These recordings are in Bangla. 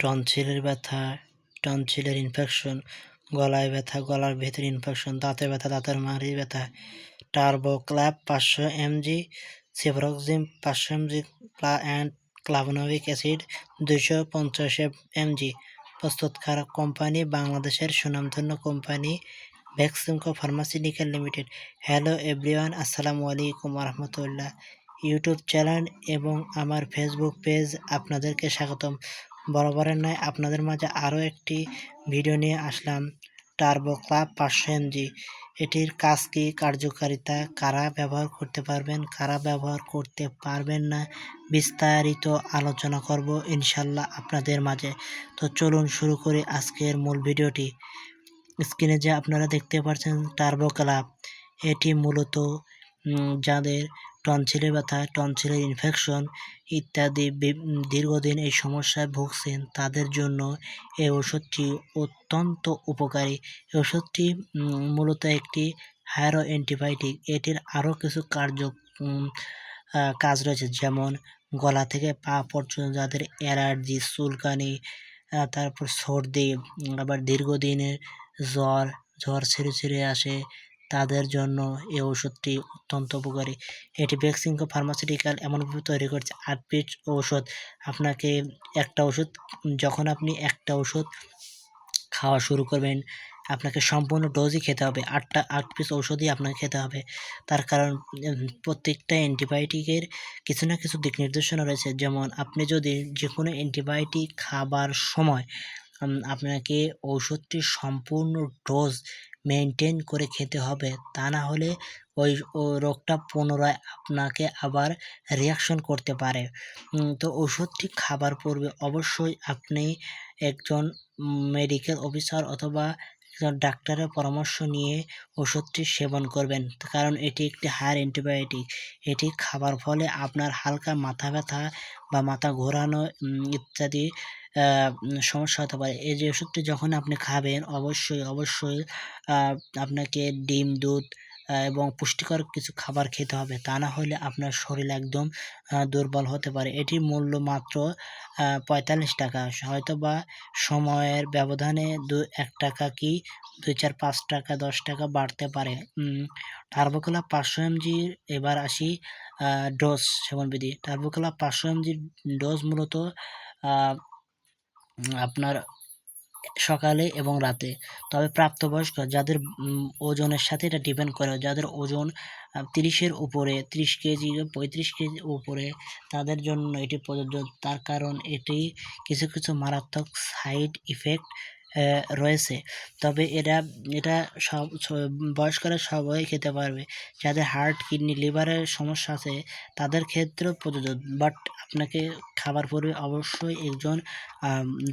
টনসিলের ব্যথা টনসিলের ইনফেকশন গলায় ব্যথা, গলার ভেতরে ইনফেকশন দাঁতে ব্যথা, দাঁতের মাড়ি ব্যথা টার্বো ক্ল্যাপ পাঁচশো এমজি সেভরক্সিম পাঁচশো এমজি অ্যান্ড ক্লাভনোভিক অ্যাসিড দুশো পঞ্চাশ এমজি প্রস্তুতকারক কোম্পানি বাংলাদেশের সুনামধন্য company Beximco pharmaceutical limited. Hello everyone, আসসালামু আলাইকুম রহমতুল্লাহ। ইউটিউব চ্যানেল এবং আমার ফেসবুক পেজ আপনাদেরকে স্বাগতম। বরাবরের নয় আপনাদের মাঝে আরও একটি ভিডিও নিয়ে আসলাম। টার্বো ক্লাব পাঁচশো এমজি এটির কাজ কি? কার্যকারিতা কারা ব্যবহার করতে পারবেন? কারা ব্যবহার করতে পারবেন না? বিস্তারিত আলোচনা করব ইনশাল্লাহ আপনাদের মাঝে। তো চলুন শুরু করি আজকের মূল ভিডিওটি। স্ক্রিনে যে আপনারা দেখতে পাচ্ছেন টার্বো ক্লাব, এটি মূলত যাদের টনসিলের ব্যথা, টনসিলের ইনফেকশন ইত্যাদি দীর্ঘদিন এই সমস্যায় ভুগছেন, তাদের জন্য এই ওষুধটি অত্যন্ত উপকারী। এই ওষুধটি মূলত একটি হায়ারো অ্যান্টিবায়োটিক এটির আরও কিছু কার্য কাজ রয়েছে, যেমন গলা থেকে পা পর্যন্ত যাদের অ্যালার্জি, চুলকানি তারপর সর্দি, আবার দীর্ঘদিনের জ্বর জ্বর ছেড়ে ছেড়ে আসে তাদের জন্য এই ওষুধটি অত্যন্ত উপকারী। এটি ভ্যাক্সিনকো ফার্মাসিউটিক্যাল এমনভাবে তৈরি করছে, আট পিস ঔষধ। আপনাকে একটা ওষুধ যখন আপনি একটা ওষুধ খাওয়া শুরু করবেন, আপনাকে সম্পূর্ণ ডোজই খেতে হবে। আটটা, আট পিস ঔষধই আপনাকে খেতে হবে। তার কারণ প্রত্যেকটা অ্যান্টিবায়োটিকের কিছু না কিছু দিক নির্দেশনা রয়েছে। যেমন, আপনি যদি যে কোনো অ্যান্টিবায়োটিক খাবার সময় আপনাকে ঔষধটি সম্পূর্ণ ডোজ মেনটেন করে খেতে হবে। তা না হলে ওই রোগটা পুনরায় আপনাকে আবার রিয়াকশন করতে পারে। তো ওষুধটি খাবার পূর্বে অবশ্যই আপনি একজন মেডিকেল অফিসার অথবা ডাক্তারের পরামর্শ নিয়ে ওষুধটি সেবন করবেন। কারণ এটি একটি হায়ার অ্যান্টিবায়োটিক এটি খাবার ফলে আপনার হালকা মাথা ব্যথা বা মাথা ঘোরানো ইত্যাদি সমস্যা হতে পারে। এই যে ওষুধটি যখন আপনি খাবেন, অবশ্যই অবশ্যই আপনাকে ডিম, দুধ এবং পুষ্টিকর কিছু খাবার খেতে হবে। তা না হলে আপনার শরীর একদম দুর্বল হতে পারে। এটির মূল্য মাত্র পঁয়তাল্লিশ টাকা। হয়তো বা সময়ের ব্যবধানে দু, এক টাকা কি দুই চার পাঁচ টাকা, দশ টাকা বাড়তে পারে। টার্বোকোলা পাঁচশো এমজির এবার আসি ডোজ সেবনবিধি টার্বোকোলা পাঁচশো এমজির ডোজ মূলত আপনার সকালে এবং রাতে। তবে প্রাপ্তবয়স্ক যাদের ওজনের সাথে এটা ডিপেন্ড করে, যাদের ওজন তিরিশের উপরে, তিরিশ কেজি, পঁয়ত্রিশ কেজি উপরে, তাদের জন্য এটি প্রযোজ্য। তার কারণ এটি কিছু কিছু মারাত্মক সাইড ইফেক্ট রয়েছে। তবে এরা এটা সব বয়স্করা সবাই খেতে পারবে। যাদের হার্ট কিডনি লিভারের সমস্যা আছে, তাদের ক্ষেত্রেও প্রযোজ্য বাট আপনাকে খাবার পূর্বে অবশ্যই একজন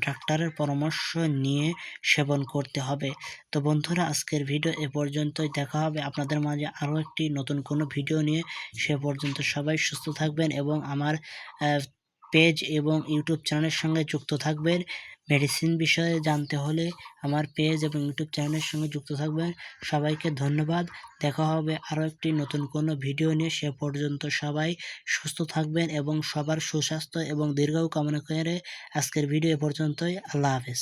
ডাক্তারের পরামর্শ নিয়ে সেবন করতে হবে। তো বন্ধুরা, আজকের ভিডিও এ পর্যন্তই। দেখা হবে আপনাদের মাঝে আরও একটি নতুন কোনো ভিডিও নিয়ে। সে পর্যন্ত সবাই সুস্থ থাকবেন এবং আমার পেজ এবং ইউটিউব চ্যানেলের সঙ্গে যুক্ত থাকবেন। মেডিসিন বিষয়ে জানতে হলে আমার পেজ এবং ইউটিউব চ্যানেলের সঙ্গে যুক্ত থাকবেন। সবাইকে ধন্যবাদ। দেখা হবে আরও একটি নতুন কোনো ভিডিও নিয়ে। সে পর্যন্ত সবাই সুস্থ থাকবেন এবং সবার সুস্বাস্থ্য এবং দীর্ঘ কামনা করে আজকের ভিডিও এ পর্যন্তই। আল্লাহ হাফেজ।